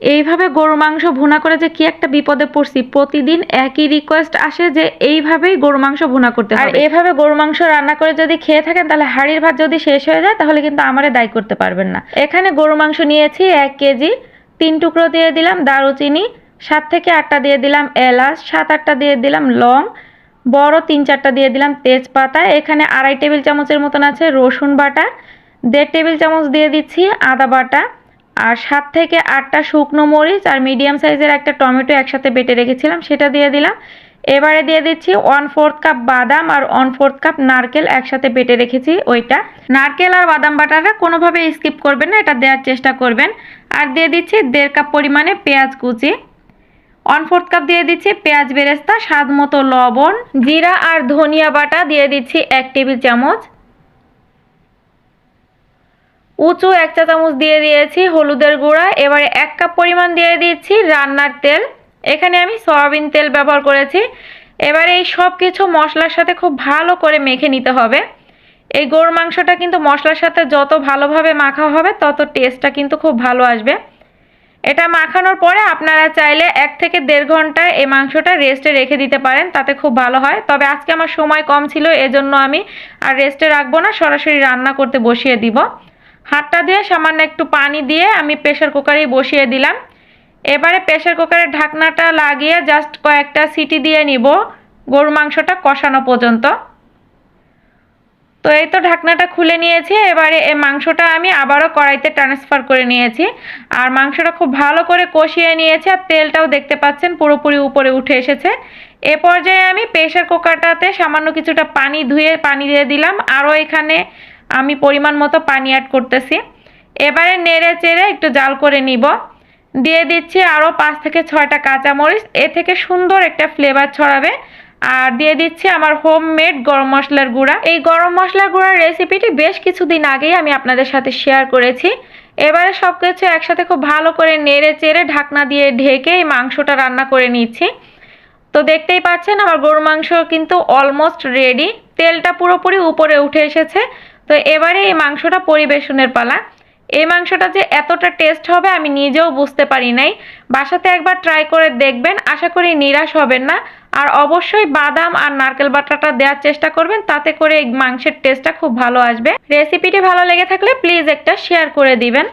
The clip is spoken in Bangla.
এইভাবে গরু মাংস ভুনা করে যে কি একটা বিপদে পড়ছি প্রতিদিন একই রিকোয়েস্ট আসে যে এইভাবেই গরু মাংস ভুনা করতে হবে। আর এইভাবে গরু মাংস রান্না করে যদি খেয়ে থাকেন তাহলে হাড়ির ভাত যদি শেষ হয়ে যায় তাহলে কিন্তু আমারে দায়ী করতে পারবেন না। এখানে গরু মাংস নিয়েছি এক কেজি তিন টুকরো দিয়ে দিলাম দারুচিনি সাত থেকে আটটা দিয়ে দিলাম এলাচ সাত আটটা দিয়ে দিলাম লং বড় তিন চারটা দিয়ে দিলাম তেজপাতা এখানে আড়াই টেবিল চামচের মতন আছে রসুন বাটা দেড় টেবিল চামচ দিয়ে দিচ্ছি আদা বাটা আর সাত থেকে আটটা শুকনো মরিচ আর মিডিয়াম সাইজের একটা টমেটো একসাথে বেটে রেখেছিলাম, সেটা দিয়ে দিলাম। এবারে দিয়ে দিচ্ছি ওয়ান ফোর্থ কাপ বাদাম আর ওয়ান ফোর্থ কাপ নারকেল একসাথে বেটে রেখেছি ওইটা। নারকেল আর বাদাম বাটাটা কোনোভাবে স্কিপ করবেন না, এটা দেওয়ার চেষ্টা করবেন। আর দিয়ে দিচ্ছি দেড় কাপ পরিমাণে পেঁয়াজ কুচি। ওয়ান ফোর্থ কাপ দিয়ে দিচ্ছি পেঁয়াজ বেরেস্তা স্বাদ মতো লবণ, জিরা আর ধনিয়া বাটা দিয়ে দিচ্ছি এক টেবিল চামচ। উঁচু এক চা চামচ দিয়ে দিয়েছি হলুদের গুঁড়া। এবারে এক কাপ পরিমাণ দিয়ে দিচ্ছি রান্নার তেল। এখানে আমি সয়াবিন তেল ব্যবহার করেছি। এবারে এই সব কিছু মশলার সাথে খুব ভালো করে মেখে নিতে হবে। এই গরুর মাংসটা কিন্তু মশলার সাথে যত ভালোভাবে মাখা হবে, তত টেস্টটা কিন্তু খুব ভালো আসবে। এটা মাখানোর পরে আপনারা চাইলে এক থেকে দেড় ঘণ্টা এই মাংসটা রেস্টে রেখে দিতে পারেন, তাতে খুব ভালো হয়। তবে আজকে আমার সময় কম ছিল, এজন্য আমি আর রেস্টে রাখব না, সরাসরি রান্না করতে বসিয়ে দিব। হাতটা দিয়ে সামান্য একটু পানি দিয়ে আমি প্রেশার কুকারেই বসিয়ে দিলাম। এবারে প্রেশার কুকারের ঢাকনাটা লাগিয়ে জাস্ট কয়েকটা সিটি দিয়ে নিব গরু মাংসটা কষানো পর্যন্ত। তো এই তো ঢাকনাটা খুলে নিয়েছি, এবারে এই মাংসটা আমি আবারও কড়াইতে ট্রান্সফার করে নিয়েছি। আর মাংসটা খুব ভালো করে কষিয়ে নিয়েছি আর তেলটাও দেখতে পাচ্ছেন পুরোপুরি উপরে উঠে এসেছে। এ পর্যায়ে আমি প্রেশার কুকারটাতে সামান্য কিছুটা পানি ধুয়ে, পানি দিয়ে দিলাম। আরও এখানে আমি পরিমাণ মতো পানি অ্যাড করতেছি। এবারে নেড়ে চেড়ে একটু জাল করে নিব। দিয়ে দিচ্ছি আরও পাঁচ থেকে ছয়টা কাঁচামরিচ। এ থেকে সুন্দর একটা ফ্লেভার ছড়াবে। আর দিয়ে দিচ্ছি আমার হোমমেড গরম মশলার গুঁড়া। এই গরম মশলার গুঁড়ার রেসিপিটি বেশ কিছুদিন আগেই আমি আপনাদের সাথে শেয়ার করেছি। এবারে সব কিছু একসাথে খুব ভালো করে নেড়ে চেড়ে ঢাকনা দিয়ে ঢেকে এই মাংসটা রান্না করে নিচ্ছি। তো দেখতেই পাচ্ছেন আমার গরু মাংস কিন্তু অলমোস্ট রেডি তেলটা পুরোপুরি উপরে উঠে এসেছে। তো এবারে এই মাংসটা পরিবেশনের পালা। এই মাংসটা যে এতটা টেস্ট হবে আমি নিজেও বুঝতে পারি নাই। বাসাতে একবার ট্রাই করে দেখবেন, আশা করি নিরাশ হবেন না। আর অবশ্যই বাদাম আর নারকেল বাটাটা দেওয়ার চেষ্টা করবেন, তাতে করে এই মাংসের টেস্টটা খুব ভালো আসবে। রেসিপিটি ভালো লেগে থাকলে প্লিজ একটা শেয়ার করে দিবেন।